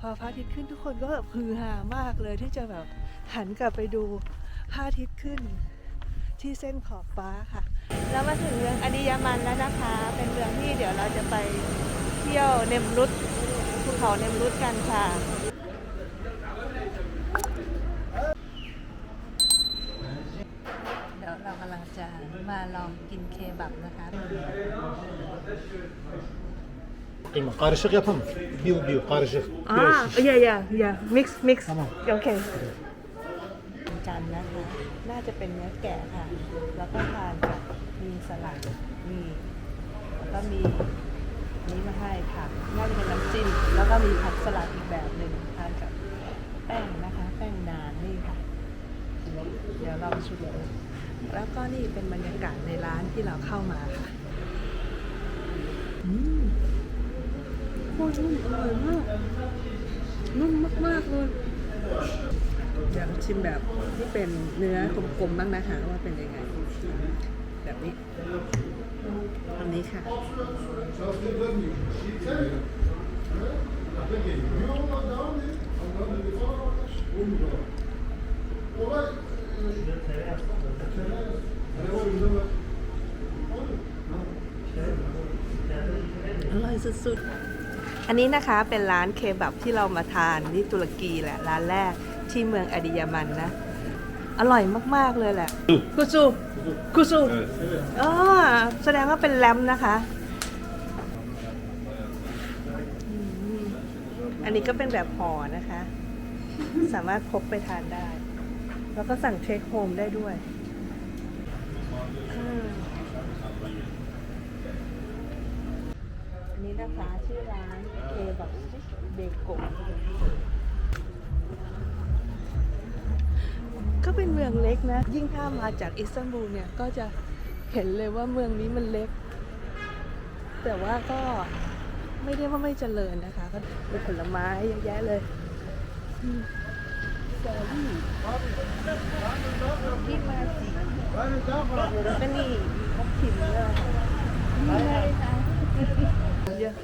พอพระอาทิตย์ขึ้นทุกคนก็แบบฮือฮามากเลยที่จะแบบหันกลับไปดูพระอาทิตย์ขึ้น ที่เส้นขอบฟ้าค่ะ แล้วมาถึงเมืองอดิยามันแล้วนะคะ เป็นเมืองที่เดี๋ยวเราจะไปเที่ยวเนมรุตภูเขาเนมรุตกันค่ะเดี๋ยวเรากำลังจะมาลองกินเคบับนะคะ Kıyma karışık yapalım. Biu biu karışık. อ่าอย่าอย่าอย่า mix mix ครับผมโอเคจันนะคะ น่าจะเป็นเนื้อแกะค่ะ แล้วก็ทานกับมีสลัดมีแล้วก็มีนี้มาให้ค่ะ น่าจะเป็นน้ำจิ้ม แล้วก็มีผักสลัดอีกแบบหนึ่งทานกับแป้งนะคะ แป้งนานนี่ค่ะ เดี๋ยวเราชิมดูแล้วก็นี่เป็นบรรยากาศในร้านที่เราเข้ามาค่ะอืมโคตรนุ่มอร่อยมากนุ่มมากๆเลยเดี๋ยวชิมแบบที่เป็นเนื้อกลมๆบ้างนะคะว่าเป็นยังไง แบบนี้อันนี้ค่ะอร่อยสุดๆ อันนี้นะคะเป็นร้านเคบับที่เรามาทานที่ตุรกีแหละร้านแรกที่เมืองอดิยามันนะ อร่อยมากๆเลยแหละกุซูกุซูอ๋อแสดงว่าเป็นแรมนะคะอืมอันนี้ก็เป็นแบบห่อนะคะ สามารถพกไปทานได้ แล้วก็สั่งเทคโฮมได้ด้วยอืม อั นะคะชื่อร้านเคบับเบโกะก็เป็นเมืองเล็กนะ ยิ่งถ้ามาจากอิสตันบูลเนี่ย ก็จะเห็นเลยว่าเมืองนี้มันเล็ก แต่ว่าก็ไม่ได้ว่าไม่เจริญนะคะ ก็มีผลไม้เยอะแยะเลยอืมสาลี่ที่มาสีก็นี่ครบถิ่นเลยนี่เลยค่ะ เยอะ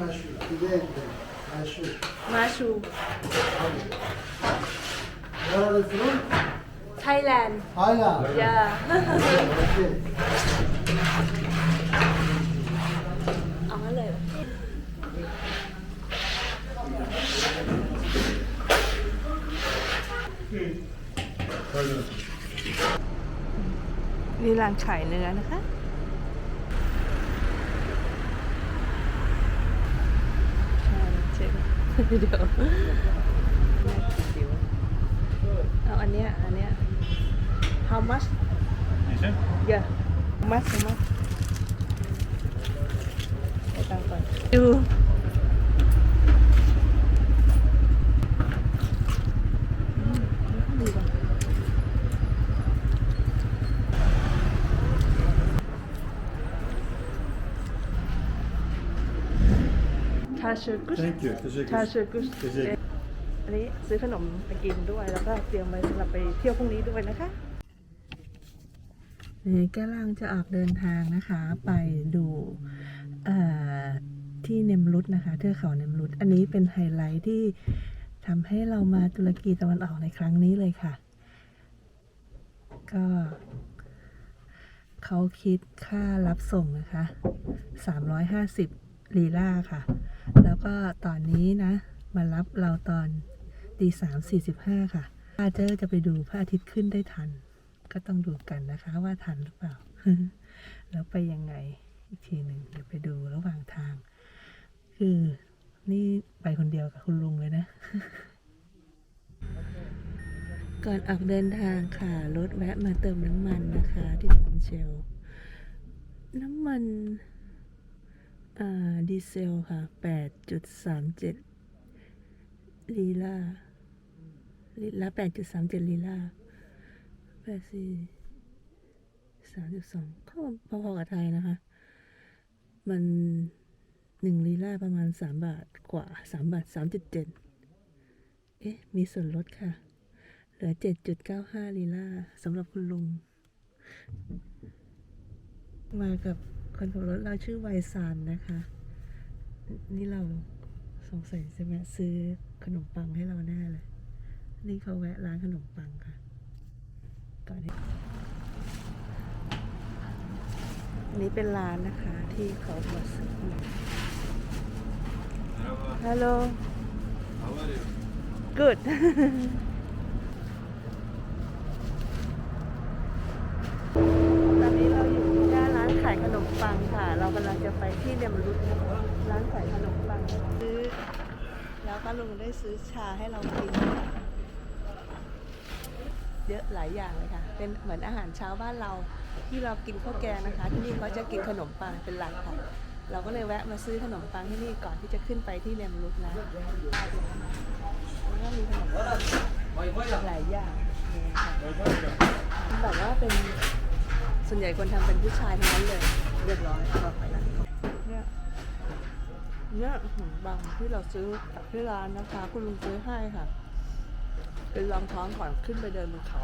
มาชู Neredesin? ไทยแลนด์ Hala. ย่า Okey. เอามาเลยนี่ร้านขายเนื้อนะคะ เดี๋ยวเอาอันเนี้ยอันเนี้ย how much Neyse. yeah how much how much ไปตังค์ก่อนดู ชาชูกุช Thank you. Teşekkür ชาชูกุช Teşekkür. อันนี้ซื้อขนมไปกินด้วย แล้วก็เตรียมไว้สำหรับไปเที่ยวพรุ่งนี้ด้วยนะคะนี่กำลังจะออกเดินทางนะคะ ไปดูเอ่อที่เนมรุตนะคะเทือกเขาเนมรุตอันนี้เป็นไฮไลท์ที่ทำให้เรามาตุรกีตะวันออกในครั้งนี้เลยค่ะ ก็ เขาคิดค่ารับส่งนะคะ 350ลีลาค่ะ แล้วก็ตอนนี้นะ มารับเราตอนตีสามสี่สิบห้าค่ะอาเจอจะไปดูพระอาทิตย์ขึ้นได้ทัน ก็ต้องดูกันนะคะว่าทันหรือเปล่า แล้วไปยังไงอีกทีหนึ่งเดี๋ยวไปดูระหว่างทาง คือนี่ไปคนเดียวกับคุณลุงเลยนะ ก่อนออกเดินทางค่ะ รถแวะมาเติมน้ำมันนะคะ ที่ปั๊มเชล น้ำมัน อ่าดีเซลค่ะแปดจุดสามเจ็ดลีลาลิตรละแปดจุดสามเจ็ดลีลาแปดสี่สามจุดสองก็พอๆกับไทยนะคะ มันหนึ่งลีลาประมาณสามบาทกว่าสามบาทสามจุดเจ็ดเอ๊ะ มีส่วนลดค่ะ เหลือเจ็ดจุดเก้าห้าลีลาสำหรับคุณลุง มากับ คนขับรถเราชื่อไวซานนะคะ นี่เราสงสัยจะแวะซื้อขนมปังให้เราแน่เลย นี่เขาแวะร้านขนมปังค่ะ ก่อนที่อันนี้เป็นร้านนะคะ ที่เขามาซื้อฮัลโหล good ตอนนี้เราอยู่หน้าร้านขายขน มปังค่ะ เรากำลังจะไปที่เดมรุตนะคะร้านขายขนมปังซื้อแล้วก็ลุงได้ซื้อชาให้เรากินค่ะเยอะหลายอย่างเลยค่ะ เป็นเหมือนอาหารเช้าบ้านเราที่เรากินข้าวแกงนะคะ ที่นี่เขาจะกินขนมปังเป็นหลักค่ะ เราก็เลยแวะมาซื้อขนมปังที่นี่ก่อนที่จะขึ้นไปที่เดมรุตนะแล้วก็มีขนมปังหลายอย่างเนี่ยค่ะแบบว่าเป็นส่วนใหญ่คนทำเป็นผู้ชายทั้งนั้นเลย เรียบร้อยบอไปล้วเนี่ยเนี่ยขนมปังที่เราซื้อจากที่ร้านนะคะ คุณลุงซื้อให้ค่ะ เป็นรองท้องก่อนขึ้นไปเดินบนเขา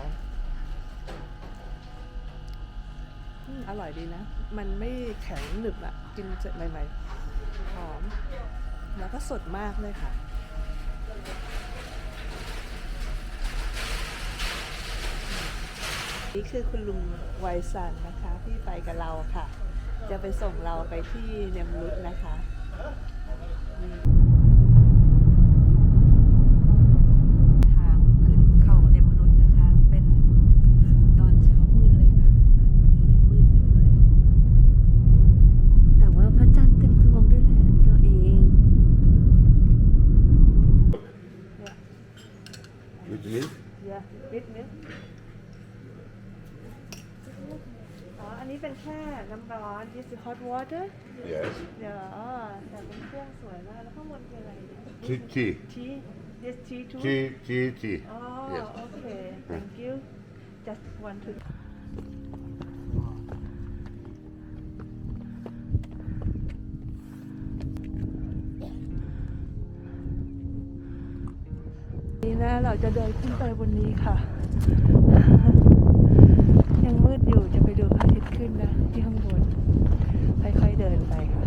อร่อยดีนะ มันไม่แข็งหนึบอะกินเสร็จใหม่ๆหอม แล้วก็สดมากเลยค่ะนี่คือคุณลุงไวสันนะคะที่ไปกับเราค่ะ จะไปส่งเราไปที่เนมรุตนะคะนี่ทางขึ้นเขาเนมรุตนะคะ เป็นตอนเช้ามืดเลยค่ะตอนนี้ยังมืดอยู่เลย แต่ว่าพระจันทร์เต็มดวงด้วยแหละตัวเอง With milk? Yeah, with milk อ๋อ อันนี้เป็นแค่น้ำร้อน this is hot water Yes. เดี๋ยวอ๋อแต่เป็นเครื่องสวยมากแล้วข้างบนคืออะไรเนี่ย Tea, tea. tea this tea too Tea, tea, tea. อ๋อ Yes. โอเค thank you just want to นี่นะเราจะเดินขึ้นไปบนนี้ค่ะ ยังมืดอยู่จะไปดูพระอาทิตย์ขึ้นนะที่ข้างบน ค่อยๆเดินไปค่ะ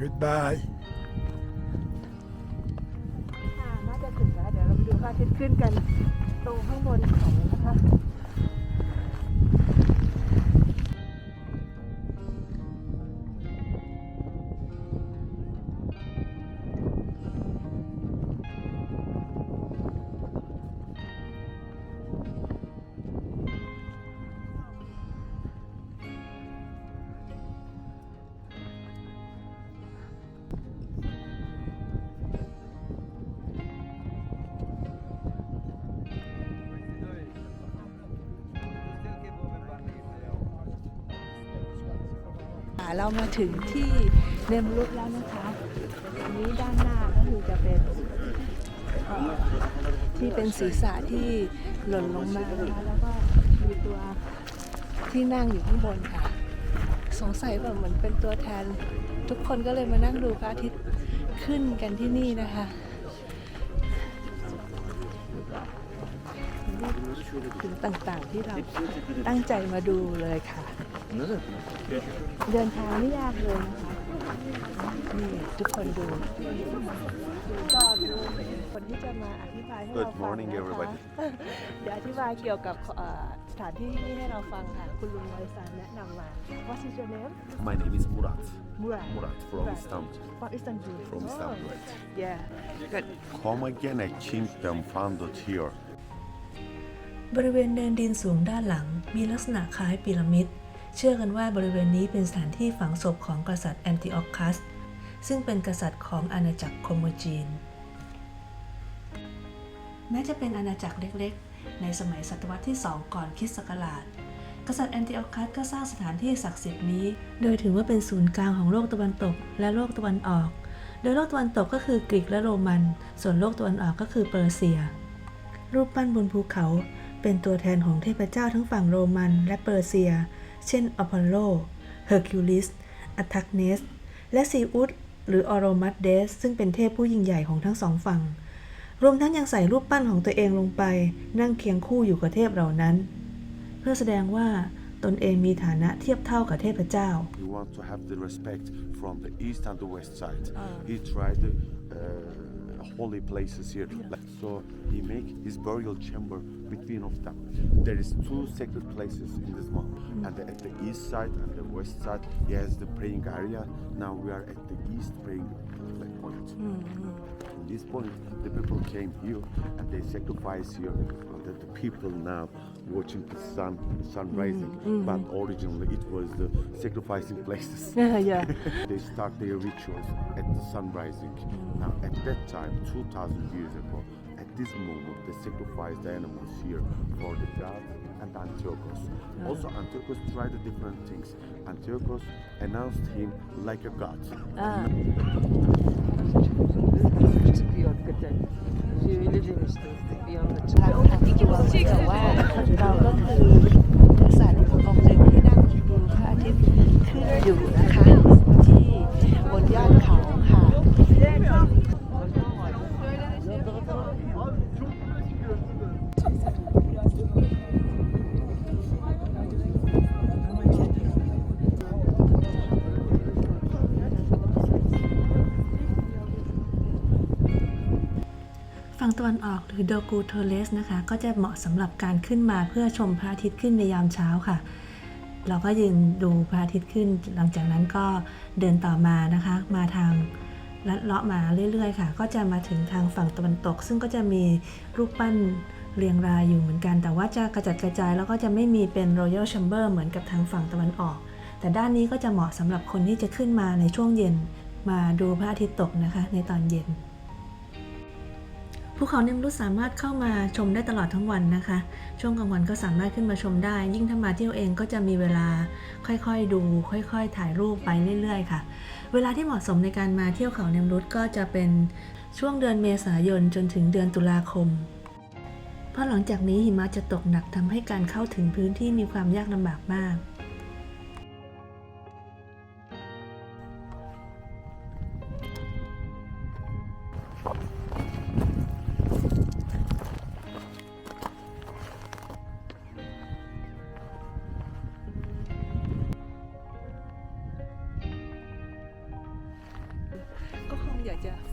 Goodbye. เรามาถึงที่เนมรุตแล้วนะคะอันนี้ด้านหน้าก็คือจะเป็นที่เป็นศีรษะที่หล่นลงมานะคะแล้วก็มีตัวที่นั่งอยู่ข้างบนค่ะ สงสัยแบบเหมือนเป็นตัวแทน ทุกคนก็เลยมานั่งดูพระอาทิตย์ขึ้นกันที่นี่นะคะ ถึงต่างๆที่เราตั้งใจมาดูเลยค่ะ เดินทางไม่ยากเลยนะคะนี่ทุกคนดูก็ดูคนที่จะมาอธิบายให้เรา Good ฟัง morning, นะคะ everybody. เดี๋ยวอธิบายเกี่ยวกับเอ่อสถานที่ที่นี่ให้เราฟังค่ะ คุณลุงไวซันแนะนำมา What is your name My name is Murat. Murat Murat from Murat. Istanbul. from Istanbul From Oh, Istanbul. right. yeah good Come again, I chimpan found it here. บริเวณเนินดินสูงด้านหลัง มีลักษณะคล้ายพีระมิด เชื่อกันว่าบริเวณนี้เป็นสถานที่ฝังศพของกษัตริย์แอนติออคัส ซึ่งเป็นกษัตริย์ของอาณาจักรโคโมจีน แม้จะเป็นอาณาจักรเล็กๆ ในสมัยศตวรรษที่ 2 ก่อนคริสต์ศักราช กษัตริย์แอนติออคัสก็สร้างสถานที่ศักดิ์สิทธิ์นี้ โดยถือว่าเป็นศูนย์กลางของโลกตะวันตกและโลกตะวันออก โดยโลกตะวันตกก็คือกรีกและโรมัน ส่วนโลกตะวันออกก็คือเปอร์เซีย รูปปั้นบนภูเขา เป็นตัวแทนของเทพเจ้าทั้งฝั่งโรมันและเปอร์เซีย เช่นอพอลโล เฮอร์คิวลิส อัทักเนส และซีอุสหรือออโรมัสเดส ซึ่งเป็นเทพผู้ยิ่งใหญ่ของทั้งสองฝั่ง รวมทั้งยังใส่รูปปั้นของตัวเองลงไป นั่งเคียงคู่อยู่กับเทพเหล่านั้น เพื่อแสดงว่าตนเองมีฐานะเทียบเท่ากับเทพเจ้า He want to have the respect from the east and the west side. He tried holy places here. Like, so he make his burial chamber between of them. There is two sacred places in this mall. Mm-hmm. And at the east side and the west side, he has the praying area. Now we are at the east praying point. Mm-hmm. In this point, the people came here and they sacrificed here. And the, the people now watching the sun, sun mm-hmm. rising. Mm-hmm. But originally, it was the sacrificing places. yeah they start their rituals at the sun rising. Mm-hmm. Now, at that time, 2,000 years ago, at this moment, they sacrificed the animals here for the gods and Antiochus. Also, Antiochus tried the different things. Antiochus announced him like a god. çıkıyor ah. hakikaten. Öyle demişti. Bir anda çıktı. ตะวันออกหรือโดกูโทเลสนะคะ ก็จะเหมาะสำหรับการขึ้นมาเพื่อชมพระอาทิตย์ขึ้นในยามเช้าค่ะ เราก็ยืนดูพระอาทิตย์ขึ้น หลังจากนั้นก็เดินต่อมานะคะ มาทางลัดเลาะมาเรื่อยๆค่ะ ก็จะมาถึงทางฝั่งตะวันตก ซึ่งก็จะมีรูปปั้นเรียงรายอยู่เหมือนกัน แต่ว่าจะกระจัดกระจายแล้วก็จะไม่มีเป็น Royal Chamber เหมือนกับทางฝั่งตะวันออก แต่ด้านนี้ก็จะเหมาะสำหรับคนที่จะขึ้นมาในช่วงเย็น มาดูพระอาทิตย์ตกนะคะ ในตอนเย็น ภูเขาเนมรุสสามารถเข้ามาชมได้ตลอดทั้งวันนะคะ ช่วงกลางวันก็สามารถขึ้นมาชมได้ ยิ่งถ้ามาเที่ยวเองก็จะมีเวลาค่อยๆดู ค่อยๆ ถ่ายรูปไปเรื่อยๆ ค่ะ เวลาที่เหมาะสมในการมาเที่ยวเขาเนมรุสก็จะเป็นช่วงเดือนเมษายนจนถึงเดือนตุลาคม เพราะหลังจากนี้หิมะจะตกหนักทำให้การเข้าถึงพื้นที่มีความยากลำบากมาก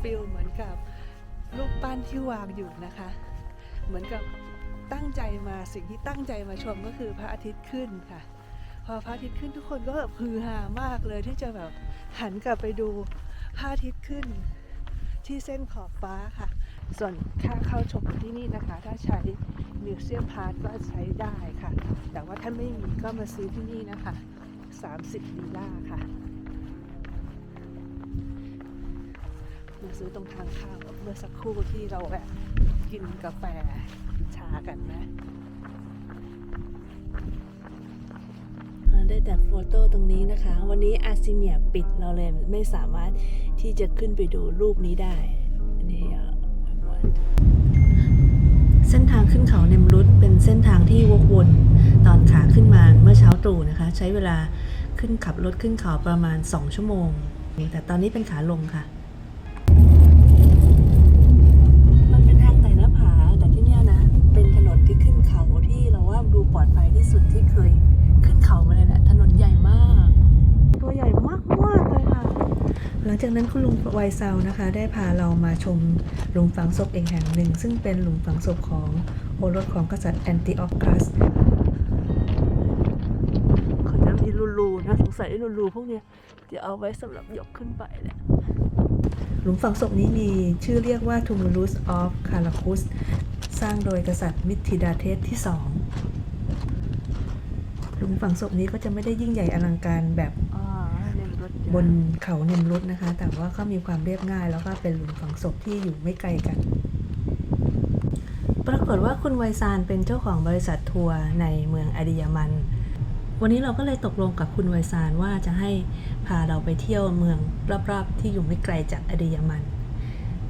ฟิลเหมือนกับรูปปั้นที่วางอยู่นะคะ เหมือนกับตั้งใจมาสิ่งที่ตั้งใจมาชมก็คือพระอาทิตย์ขึ้นค่ะ พอพระอาทิตย์ขึ้นทุกคนก็แบบฮือฮามากเลยที่จะแบบหันกลับไปดูพระอาทิตย์ขึ้น ที่เส้นขอบฟ้าค่ะ ส่วนค่าเข้าชมที่นี่นะคะ ถ้าใช้มิวเซียมพาสก็ใช้ได้ค่ะ แต่ว่าถ้าไม่มีก็มาซื้อที่นี่นะคะ 30ลีล่าค่ะ มาซื้อตรงทางข้ามเมื่อสักครู่ที่เราแวะกินกาแฟชากันนะได้แต่โฟโต้ตรงนี้นะคะ วันนี้อาซิเมียปิดเราเลยไม่สามารถที่จะขึ้นไปดูรูปนี้ได้นี่เส้นทางขึ้นเขาเนมรุตเป็นเส้นทางที่วกวนตอนขาขึ้นมาเมื่อเช้าตรู่นะคะ ใช้เวลาขึ้นขับรถขึ้นเขาประมาณ 2 ชั่วโมง แต่ตอนนี้เป็นขาลงค่ะ ปลอดภัยที่สุดที่เคยขึ้นเขามาเลยแหละถนนใหญ่มาก ตัวใหญ่มากมากๆเลยค่ะ หลังจากนั้นคุณลุงไวเซานะคะ ได้พาเรามาชมหลุมฝังศพเองแห่งหนึ่ง ซึ่งเป็นหลุมฝังศพของโอรสของกษัตริย์แอนติออคัสเขาจะมีรูรูๆนะสงสัยรูรูๆพวกเนี้ยจะเอาไว้สำหรับยกขึ้นไปแหละหลุมฝังศพนี้มีชื่อเรียกว่า Tumulus of c a r a c u s สร้างโดยกษัตริย์มิทิดาเทสที่สอง หลุมฝังศพนี้ก็จะไม่ได้ยิ่งใหญ่อลังการแบบอ๋อในรถบนเขาเนมรุดนะคะ แต่ว่าก็มีความเรียบง่าย แล้วก็เป็นหลุมฝังศพที่อยู่ไม่ไกลกัน ปรากฏว่าคุณไวซานเป็นเจ้าของบริษัททัวร์ในเมืองอาดิยามัน วันนี้เราก็เลยตกลงกับคุณไวซานว่าจะให้พาเราไปเที่ยวเมืองรอบๆ ที่อยู่ไม่ไกลจากอาดิยามัน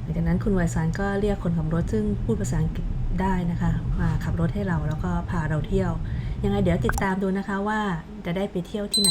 หลังจากนั้นคุณไวซานก็เรียกคนขับรถซึ่งพูดภาษาอังกฤษได้นะคะ มาขับรถให้เราแล้วก็พาเราเที่ยว ยังไงเดี๋ยวติดตามดูนะคะว่าจะได้ไปเที่ยวที่ไหน